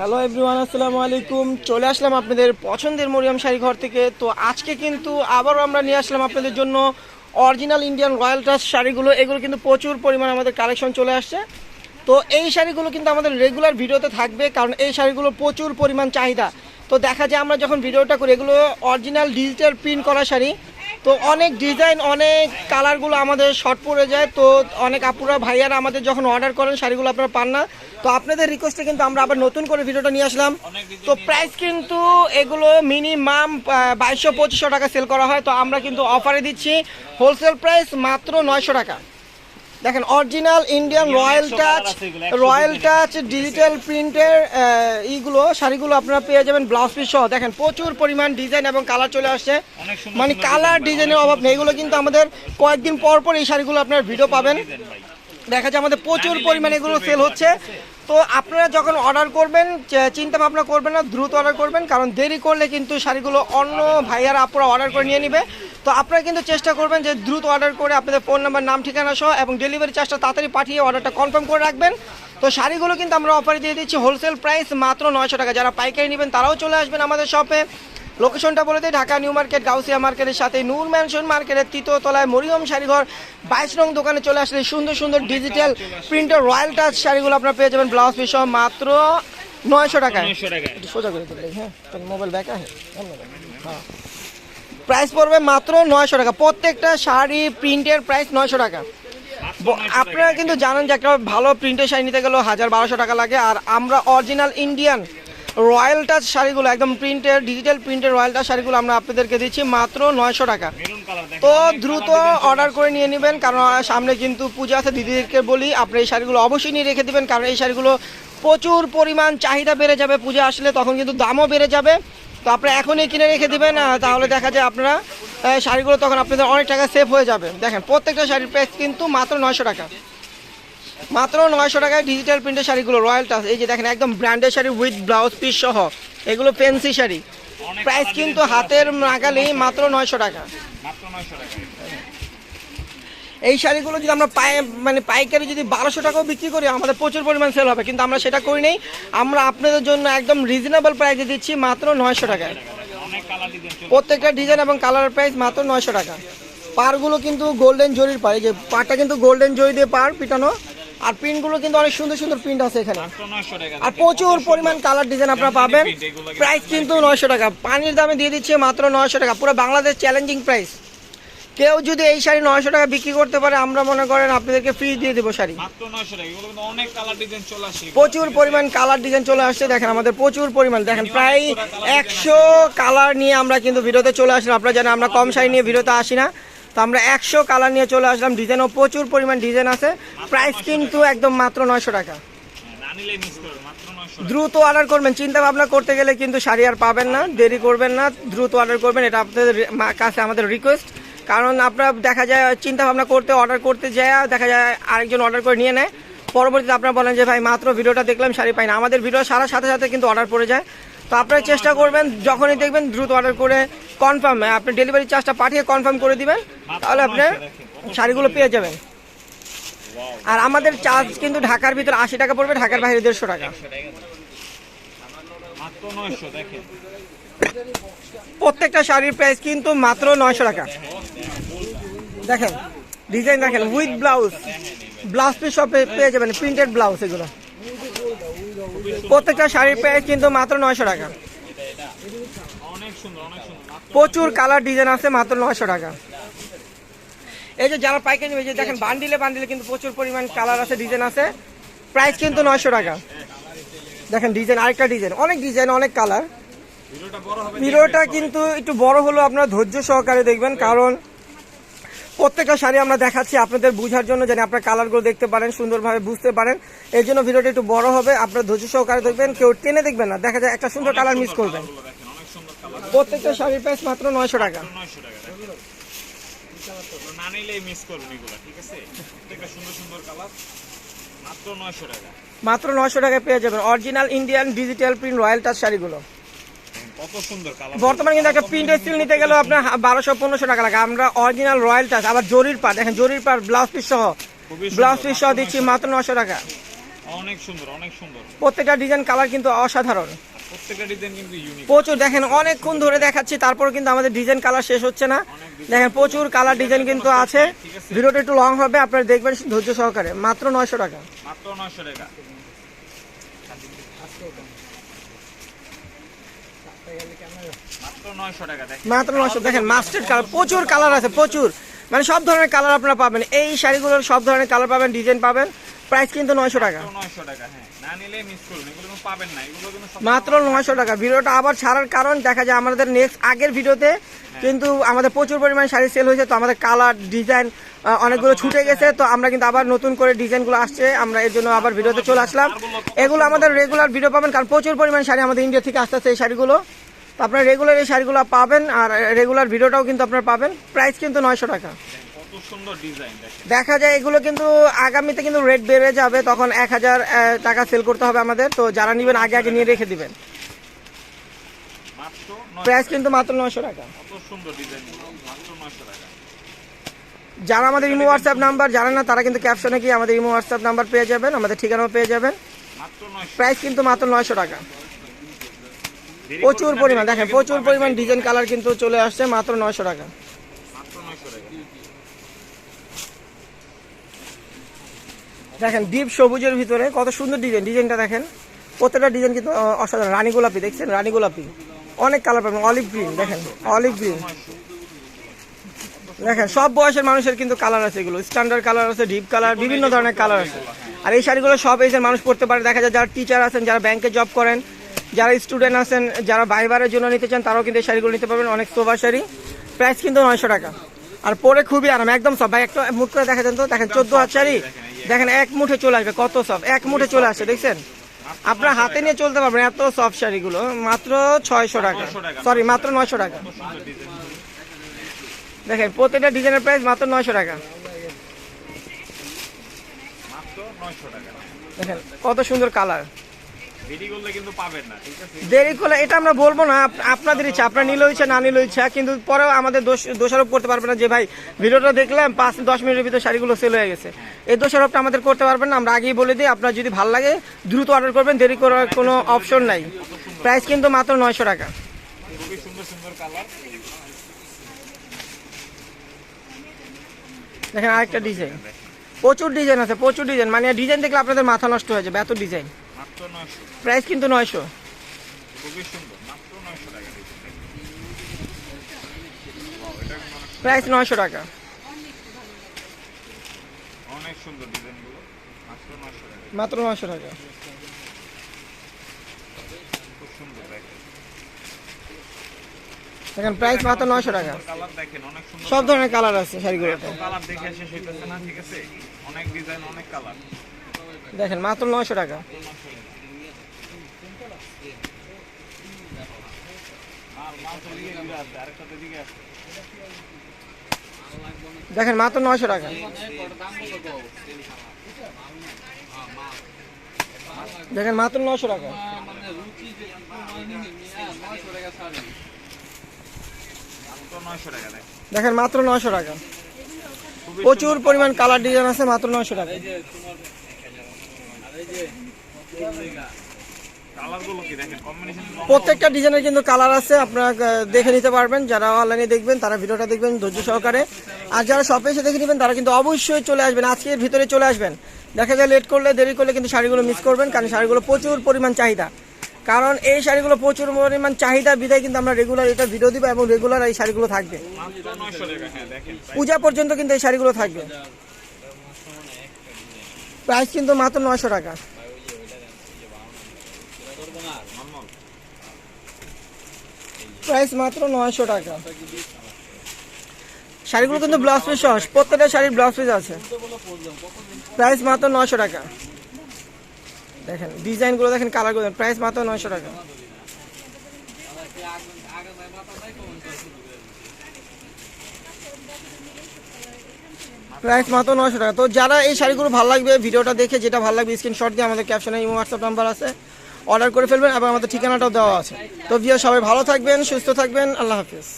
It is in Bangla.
হ্যালো এভরিওয়ান আসসালামু আলাইকুম। চলে আসলাম আপনাদের পছন্দের মরিয়াম শাড়ি ঘর থেকে। তো আজকে কিন্তু আবারও আমরা নিয়ে আসলাম আপনাদের জন্য অরিজিনাল ইন্ডিয়ান রয়্যাল ট্রাস্ট শাড়িগুলো। এগুলো কিন্তু প্রচুর পরিমাণ আমাদের কালেকশন চলে আসছে। তো এই শাড়িগুলো কিন্তু আমাদের রেগুলার ভিডিওতে থাকবে, কারণ এই শাড়িগুলো প্রচুর পরিমাণ চাহিদা। তো দেখা যায় আমরা যখন ভিডিওটা করি, এগুলো অরিজিনাল ডিজিটাল প্রিন্ট করা শাড়ি। তো অনেক ডিজাইন অনেক কালারগুলো আমাদের শর্ট পড়ে যায়। তো অনেক আপুরা, ভাইয়ারা আমাদের যখন অর্ডার করেন, শাড়িগুলো আপনারা পান না। তো আপনাদের রিকোয়েস্টে কিন্তু আমরা আবার নতুন করে ভিডিওটা নিয়ে আসলাম। তো প্রাইস কিন্তু এগুলো মিনিমাম বাইশশো, পঁচিশশো টাকা সেল করা হয়। তো আমরা কিন্তু অফারে দিচ্ছি। হোলসেল প্রাইস মাত্র নয়শো টাকা। দেখেন original Indian royal touch royal touch digital প্রিন্টের ইগুলো শাড়িগুলো আপনারা পেয়ে যাবেন ব্লাউজ পিস সহ। দেখেন প্রচুর পরিমাণ ডিজাইন এবং কালার চলে আসছে। মানে কালার ডিজাইনের অভাব নেই। এগুলো কিন্তু আমাদের কয়েকদিন পর পর এই শাড়িগুলো আপনার ভিডিও পাবেন। দেখা যায় আমাদের প্রচুর পরিমাণে এগুলো সেল হচ্ছে। তো আপনারা যখন অর্ডার করবেন চিন্তা ভাবনা করবেন না দ্রুত অর্ডার করবেন কারণ দেরি করলে কিন্তু শাড়িগুলো অন্য ভাইয়ারা আপুরা অর্ডার করে নিয়ে নেবে। তো আপনারা কিন্তু চেষ্টা করবেন যে দ্রুত অর্ডার করে আপনাদের ফোন নাম্বার নাম ঠিকানা সহ এবং ডেলিভারি চার্জটা তাড়াতাড়ি পাঠিয়ে অর্ডারটা কনফার্ম করে রাখবেন। তো শাড়িগুলো কিন্তু আমরা অফারে দিয়ে দিচ্ছি হোলসেল প্রাইস মাত্র নয়শো টাকা। যারা পাইকারি নেবেন তারাও চলে আসবেন আমাদের শপে লোকেশনটা বলে দিই ঢাকা নিউ মার্কেট গাউসিয়া মার্কেটের সাথে নূর ম্যানশন মার্কেটের তৃতীয় তলায় মরিয়ম শাড়িঘর বাইশ রং দোকানে চলে আসলে সুন্দর সুন্দর ডিজিটাল প্রিন্টার রয়্যাল টাচ শাড়িগুলো আপনারা পেয়ে যাবেন ব্লাউজ পিস মাত্র নয়শো টাকায়। 900 টাকায়। একটু সোজা করে হ্যাঁ মোবাইল ব্যাক হ্যাঁ। প্রাইস পড়বে মাত্র নয়শো টাকা। প্রত্যেকটা শাড়ি প্রিন্টের প্রাইস নয়শো টাকা। মাত্র ব- 900 আপনারা কিন্তু জানেন যে একটা ভালো প্রিন্টের শাড়ি নিতে গেলেও হাজার বারোশো টাকা লাগে। আর আমরা অরিজিনাল ইন্ডিয়ান রয়্যাল টাচ শাড়িগুলো একদম প্রিন্টের ডিজিটাল প্রিন্টের রয়্যাল টাচ শাড়িগুলো আমরা আপনাদেরকে দিচ্ছি মাত্র নয়শো টাকা। তো দ্রুত অর্ডার করে নিয়ে নেবেন কারণ সামনে কিন্তু পূজা আছে। দিদিদেরকে বলি আপনি এই শাড়িগুলো অবশ্যই নিয়ে রেখে দেবেন কারণ এই শাড়িগুলো প্রচুর পরিমাণ চাহিদা বেড়ে যাবে। পূজা আসলে তখন কিন্তু দামও বেড়ে যাবে। তো আপনারা এখনই কিনে রেখে দেবেন তাহলে দেখা যায় আপনারা শাড়িগুলো তখন আপনাদের অনেক টাকা সেভ হয়ে যাবে। দেখেন প্রত্যেকটা শাড়ির প্রাইস কিন্তু মাত্র নয়শো টাকা। মাত্র নয়শো টাকায় ডিজিটাল প্রিন্টের শাড়িগুলো রয়্যাল টাচ এই যে দেখেন একদম ব্র্যান্ডের শাড়ি উইথ ব্লাউজ পিস সহ এগুলো পেন্সি শাড়ি। প্রাইস কিন্তু হাতের নাগালেই মাত্র নয়শো টাকা। মাত্র 900 টাকা। এই শাড়িগুলো যদি আমরা পায়ে মানে পাইকারি যদি বারোশো টাকাও বিক্রি করি আমাদের প্রচুর পরিমাণ সেল হবে। কিন্তু আমরা সেটা করি নেই। আমরা আপনাদের জন্য একদম রিজনেবল প্রাইসে দিচ্ছি মাত্র নয়শো টাকায়। প্রত্যেকটা ডিজাইন এবং কালারের প্রাইস মাত্র নয়শো টাকা। পারগুলো কিন্তু গোল্ডেন জরির পার এই যে পারটা কিন্তু গোল্ডেন জরি দিয়ে পার পিটানো। আর প্রিন্টগুলো কিন্তু অনেক সুন্দর সুন্দর প্রিন্ট আছে এখানে। মাত্র 900 টাকা আর প্রচুর পরিমাণ কালার ডিজাইন আপনারা পাবেন। প্রাইস কিন্তু নয়শো টাকা। পানির দামে দিয়ে দিচ্ছে মাত্র নয়শো টাকা। পুরো বাংলাদেশ চ্যালেঞ্জিং প্রাইস কেউ যদি এই শাড়ি নয়শো টাকা বিক্রি করতে পারে আমরা মনে করেন আপনাদেরকে ফ্রি দিয়ে দেবো শাড়ি। মাত্র 900 টাকা এগুলো কিন্তু অনেক কালার ডিজাইন চলে আসে এগুলো। প্রচুর পরিমাণ কালার ডিজাইন চলে আসছে দেখেন আমাদের প্রচুর পরিমাণ। দেখেন প্রায় একশো কালার নিয়ে আমরা কিন্তু ভিডিওতে চলে আসলাম। আপনারা জানেন আমরা কম শাড়ি নিয়ে ভিডিওতে আসি না। তো আমরা একশো কালার নিয়ে চলে আসলাম। ডিজাইনও প্রচুর পরিমাণ ডিজাইন আছে। প্রাইস কিন্তু একদম মাত্র নয়শো টাকা। হ্যাঁ, না নিলে মিস করবে মাত্র 900 টাকা। দ্রুত অর্ডার করবেন। চিন্তা ভাবনা করতে গেলে কিন্তু শাড়ি আর পাবেন না দেরি করবেন না। দ্রুত অর্ডার করবেন। এটা আপনাদের কাছে আমাদের রিকোয়েস্ট কারণ আপনার দেখা যায় চিন্তা ভাবনা করতে অর্ডার করতে যায়, দেখা যায় আরেকজন অর্ডার করে নিয়ে নেয়। পরবর্তীতে আপনারা বলেন যে, ভাই, মাত্র ভিডিওটা দেখলাম, শাড়ি পাই না আমাদের ভিডিও সারার সাথে সাথে কিন্তু অর্ডার পড়ে যায়। তো আপনারা চেষ্টা করবেন, যখনই দেখবেন দ্রুত অর্ডার করে কনফার্ম আপনি ডেলিভারি চার্জটা পাঠিয়ে কনফার্ম করে দিবেন, তাহলে আপনি শাড়িগুলো পেয়ে যাবেন। আর আমাদের চার্জ কিন্তু ঢাকার ভিতরে আশি টাকা পড়বে, ঢাকার বাইরে দেড়শো টাকা। মাত্র 900 দেখেন। প্রত্যেকটা শাড়ির প্রাইস কিন্তু মাত্র নয়শো টাকা। দেখেন ডিজাইন দেখেন উইথ ব্লাউজ ব্লাউজ পিস সব পেয়ে যাবেন প্রিন্টেড ব্লাউজ এগুলো। প্রত্যেকটা শাড়ির প্রাইস কিন্তু মাত্র নয়শো টাকা। প্রচুর কালার ডিজাইন আছে, মাত্র নয়শো টাকা। এই যে যারা পাইকারি নেবে যে দেখেন বান্ডিলে বান্ডিলে কিন্তু প্রচুর পরিমাণ কালার আছে ডিজাইন আছে। প্রাইস কিন্তু নয়শো টাকা। দেখেন ডিজাইন আরেকটা ডিজাইন অনেক ডিজাইন অনেক কালার ভিডিওটা কিন্তু একটু বড় হলো আপনারা ধৈর্য সহকারে দেখবেন কারণ প্রত্যেকটা শাড়ি আমরা দেখাচ্ছি আপনাদের বোঝার জন্য যেন আপনার কালারগুলো দেখতে পারেন সুন্দরভাবে বুঝতে পারেন। এই জন্য ভিডিওটা একটু বড় হবে আপনারা ধৈর্য সহকারে দেখবেন কেউ টেনে দেখবেন না। দেখা যায় একটা সুন্দর কালার মিস করবেন। প্রত্যেকটা শাড়ির প্রাইস মাত্র নয়শো টাকা। 900 টাকা দেখেন। তো না নিলেই মিস করবেন এগুলো ঠিক আছে? প্রত্যেকটা সুন্দর সুন্দর কালার মাত্র 900 টাকা। মাত্র নয়শো টাকায় পেয়ে যাবেন। Original Indian digital print royal touch শাড়িগুলো দেখেন, কত সুন্দর কালার বর্তমানে কিন্তু একটা প্রিন্ট স্টিল নিতে গেলেও আপনার বারোশো পনেরোশো টাকা লাগে। আমরা অরিজিনাল রয়্যাল টাচ আবার জরির পার দেখেন জরির পার ব্লাউজ পিস সহ। ব্লাউজ পিস সহ দিচ্ছি মাত্র নশো টাকা। অনেক সুন্দর অনেক সুন্দর। প্রত্যেকটা ডিজাইন কালার কিন্তু অসাধারণ। প্রচুর দেখেন অনেকক্ষণ ধরে দেখাচ্ছি তারপর কিন্তু আমাদের ডিজাইন কালার শেষ হচ্ছে না। দেখেন প্রচুর কালার ডিজাইন কিন্তু আছে। ভিডিওটা একটু লং হবে আপনারা দেখবেন ধৈর্য সহকারে। মাত্র নয়শো টাকা। মাত্র নয়শো টাকা। মাত্র নয়শো, দেখেন মাস্টার্ড কালার প্রচুর কালার আছে, প্রচুর। মানে সব ধরনের কালার আপনারা পাবেন। এই শাড়িগুলোর সব ধরনের কালার পাবেন ডিজাইন পাবেন। প্রাইস কিন্তু নয়শো টাকা। নয়শো টাকা হ্যাঁ। না নিলে মিস করুন এগুলো পাবেন না এগুলো মাত্র নয়শো টাকা। ভিডিওটা আবার ছাড়ার কারণ দেখা যায় আমাদের নেক্সট আগের ভিডিওতে কিন্তু আমাদের প্রচুর পরিমাণে শাড়ি সেল হয়েছে তো আমাদের কালার ডিজাইন অনেকগুলো ছুটে গেছে তো আমরা কিন্তু আবার নতুন করে ডিজাইনগুলো আসছে আমরা এর জন্য আবার ভিডিওতে চলে আসলাম। এগুলো আমাদের রেগুলার ভিডিও পাবেন কারণ প্রচুর পরিমাণ শাড়ি আমাদের ইন্ডিয়া থেকে আসতে আসছে এই শাড়িগুলো। তো আপনারা রেগুলার এই শাড়িগুলো পাবেন আর রেগুলার ভিডিওটাও কিন্তু আপনারা পাবেন। প্রাইস কিন্তু নয়শো টাকা। কত সুন্দর ডিজাইন দেখেন। দেখা যায় এগুলো কিন্তু আগামীতে কিন্তু রেট বেড়ে যাবে তখন এক হাজার টাকা সেল করতে হবে আমাদের। তো যারা নেবেন আগে আগে নিয়ে রেখে দিবেন। প্রাইস কিন্তু মাত্র নয়শো টাকা। কত সুন্দর ডিজাইন মাত্র নয়শো টাকা। যারা আমাদের ইমো হোয়াটসঅ্যাপ নাম্বার জানেন না তারা কিন্তু ক্যাপশনে কি আমাদের ইমো হোয়াটসঅ্যাপ নাম্বার পেয়ে যাবেন আমাদের ঠিকানাও পেয়ে যাবেন। মাত্র প্রাইস কিন্তু মাত্র নয়শো টাকা। প্রচুর পরিমাণ দেখেন প্রচুর পরিমাণ ডিজাইন কালার কিন্তু চলে আসছে মাত্র নয়শো টাকা মাত্র নয়শো টাকা দেখেন, ডিপ সবুজের ভিতরে কত সুন্দর ডিজাইন ডিজাইনটা দেখেন। প্রত্যেকটা ডিজাইন কিন্তু অসাধারণ। রানী গোলাপি, দেখছেন? রানী গোলাপি। অনেক কালার পাবেন। অলিভ গ্রিন দেখেন। অলিভ গ্রিন দেখেন, সব বয়সের মানুষের কিন্তু কালার আছে এগুলো। স্ট্যান্ডার্ড কালার আছে ডিপ কালার বিভিন্ন ধরনের কালার আছে। আর এই শাড়িগুলো সব এজের মানুষ পড়তে পারে। দেখা যায় যারা টিচার আছেন, যারা ব্যাংকে জব করেন, যারা স্টুডেন্ট আছেন, যারা বাইবারের জন্য নিতে চান, তারাও কিন্তু এই শাড়িগুলো নিতে পারবেন। অনেক সোভা শাড়ি। প্রাইস কিন্তু নয়শো টাকা। আর পরে খুবই আরাম, একদম সব ভাই, একটা মুঠ করে দেখা যান তো। দেখেন, চোদ্দ হাত শাড়ি। দেখেন এক মুঠে চলে আসবে কত সব এক মুঠে চলে আসছে দেখছেন? আপনার হাতে নিয়ে চলতে পারবেন এত সফট শাড়িগুলো মাত্র ছয়শো টাকা। সরি মাত্র নয়শো টাকা। দেখেন প্রত্যেকটা ডিজাইনের প্রাইস মাত্র নয়শো টাকা। দেখেন কত সুন্দর কালার দেরি করলে এটা আমরা বলব না আপ- আপনাদের ইচ্ছা আপনার নিলে ইচ্ছা না নিলে ইচ্ছা কিন্তু পরেও আমাদের দোষ দোষারোপ করতে পারবে না যে ভাই ভিডিওটা দেখলাম পাঁচ দশ মিনিটের ভিতরে শাড়িগুলো সেল হয়ে গেছে। এই দোষারোপটা আমাদের করতে পারবেন না আমরা আগেই বলে দিই আপনার যদি ভালো লাগে দ্রুত অর্ডার করবেন দেরি করার কোনো অপশন নাই। প্রাইস কিন্তু মাত্র নয়শো টাকা। দেখেন আরেকটা ডিজাইন প্রচুর ডিজাইন আছে প্রচুর ডিজাইন মানে ডিজাইন দেখলে আপনাদের মাথা নষ্ট হয়ে যাবে এত ডিজাইন প্রাইস কিন্তু নয়শো। প্রাইস নয়শো টাকা। অনেক সুন্দর ডিজাইনগুলো মাত্র নয়শো টাকা। খুব সুন্দর দেখেন। প্রাইস মাত্র নয়শো টাকা। সব ধরনের কালার আছে শাড়িগুলোতে। কালার দেখে শেষ হইতেছে না ঠিক আছে? অনেক ডিজাইন অনেক কালার। দেখেন, মাত্র নয়শো টাকা। দেখেন, মাত্র নয়শো টাকা। দেখেন, মাত্র নয়শো টাকা। দেখেন, মাত্র নয়শো টাকা। প্রচুর পরিমাণ কালার ডিজাইন আছে, মাত্র নয়শো টাকা কালারগুলো কি দেখেন কম্বিনেশন প্রত্যেকটা ডিজাইনের কিন্তু কালার আছে, আপনারা দেখে নিতে পারবেন। যারা অনলাইনে দেখবেন, তারা ভিডিওটা দেখবেন ধৈর্য সহকারে। আর যারা শপে এসে দেখে নেবেন, তারা কিন্তু অবশ্যই চলে আসবেন। আজকের ভিতরে চলে আসবেন। দেখা যায় লেট করলে দেরি করলে কিন্তু শাড়িগুলো মিস করবেন, কারণ শাড়িগুলো প্রচুর পরিমাণ চাহিদা। কারণ এই শাড়িগুলো প্রচুর পরিমাণ চাহিদা বিদায় কিন্তু আমরা রেগুলার এটা ভিডিও দিব এবং রেগুলার এই শাড়িগুলো থাকবে। পূজা পর্যন্ত কিন্তু এই শাড়িগুলো থাকবে। প্রাইস কিন্তু মাত্র নয়শো টাকা। প্রাইস মাত্র নয়শো টাকা। শাড়িগুলো কিন্তু ব্লাউজ পিস সহ, প্রত্যেকটা শাড়ির ব্লাউজ পিস আছে। প্রাইস মাত্র নয়শো টাকা। দেখেন, ডিজাইনগুলো দেখেন, কালারগুলো প্রাইস মাত্র নয়শো টাকা। প্রাইস মাত্র নয়শো টাকা। তো যারা এই শাড়িগুলো ভালো লাগবে, ভিডিওটা দেখে যেটা ভালো লাগবে স্ক্রিনশট দিয়ে আমাদের ক্যাপশনে ইমো হোয়াটসঅ্যাপ নাম্বার আছে। অর্ডার করে ফেলবেন এবং আমাদের ঠিকানাটাও দেওয়া আছে। তো ভিও সবাই ভালো থাকবেন, সুস্থ থাকবেন, আল্লাহ হাফিজ।